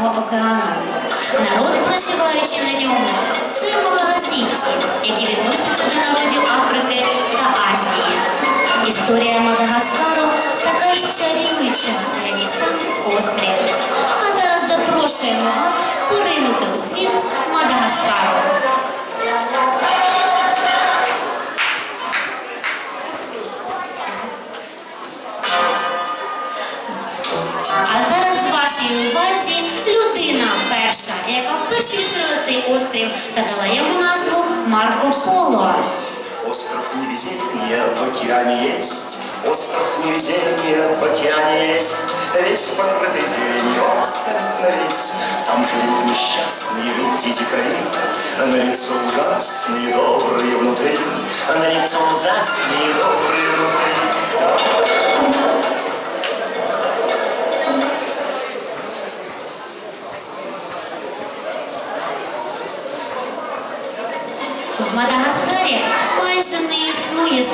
Атлантичного океану. Народ, проживаючи на ньому, це малагасійці, які відносяться до народів Африки та Азії. Історія Мадагаскару така ж чарівнича, як і сам острів. А зараз запрошуємо вас поринути у світ Мадагаскару. Яка вперше відкрила цей острів та дала йому назву Марко Поло. Остров невезения в океане есть, Остров невезения в океане есть, Весь покрытый зеленью, абсолютно весь. Там живут несчастные люди-дикари, На лицо ужасные, добрые внутри, На лицо ужасные,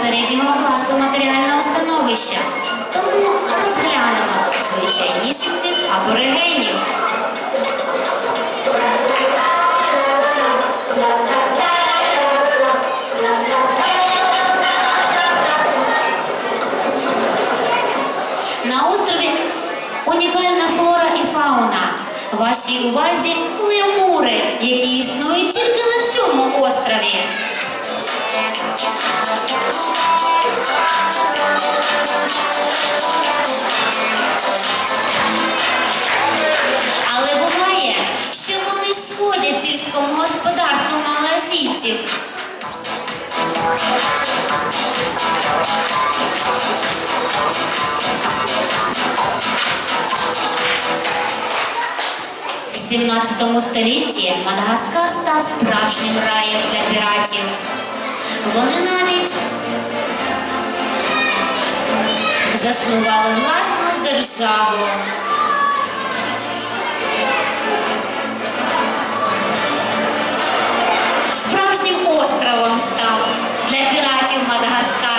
середнього класу матеріального становища, тому розглянемо звичайніших тих аборигенів. На острові унікальна флора і фауна. Вашій увазі лемури, які існують тільки на цьому острові. Малазійців. В 17 столітті Мадагаскар став справжнім раєм для піратів. Вони навіть заснували власну державу. Піратів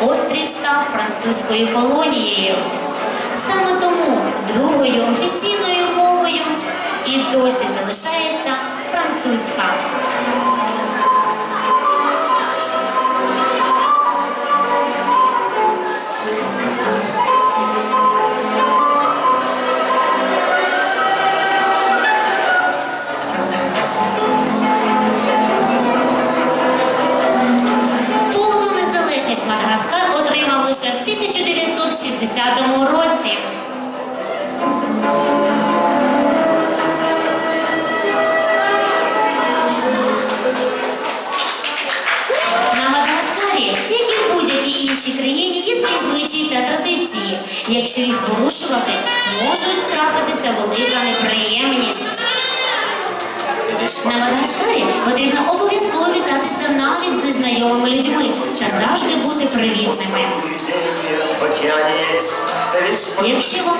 острів став французькою колонією. Саме тому другою офіційною мовою і досі залишається французька. 1960 році. На Мадагаскарі, як і в будь-якій іншій країні, є свої звичаї та традиції. Якщо їх порушувати, може трапитися велика неприємність. На Мадагаскарі потрібно обов'язково вітатися навіть з незнайомими людьми та завжди бути привітними. Якщо вам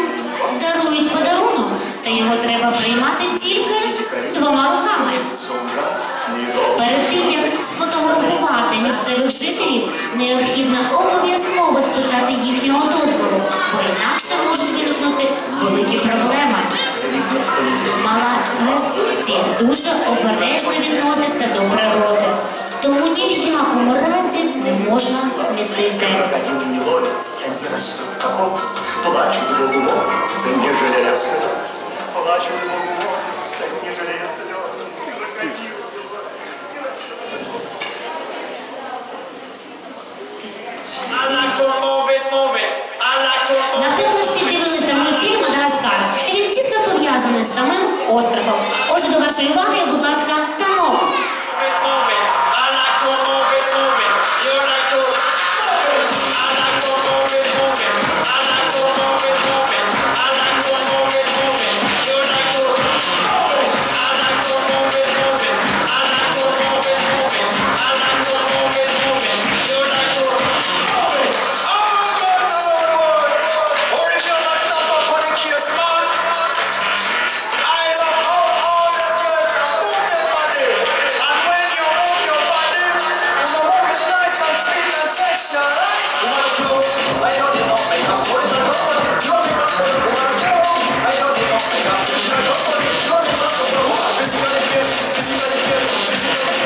дарують подарунок, то його треба приймати тільки двома руками. Перед тим як сфотографувати місцевих жителів, необхідно обов'язково спитати їхнього дозволу, бо інакше можуть виникнути великі проблеми. Понедельник. Малагасійці дуже обережно відносяться до природи, сердце не растут кокос, плачут Богу молится, не жалея слез, плачут Богу молится, не жалея слез. На всі дивилися мультфільм Мадагаскар, і він тісно пов'язаний з самим островом. Отже, до вашої уваги, будь ласка.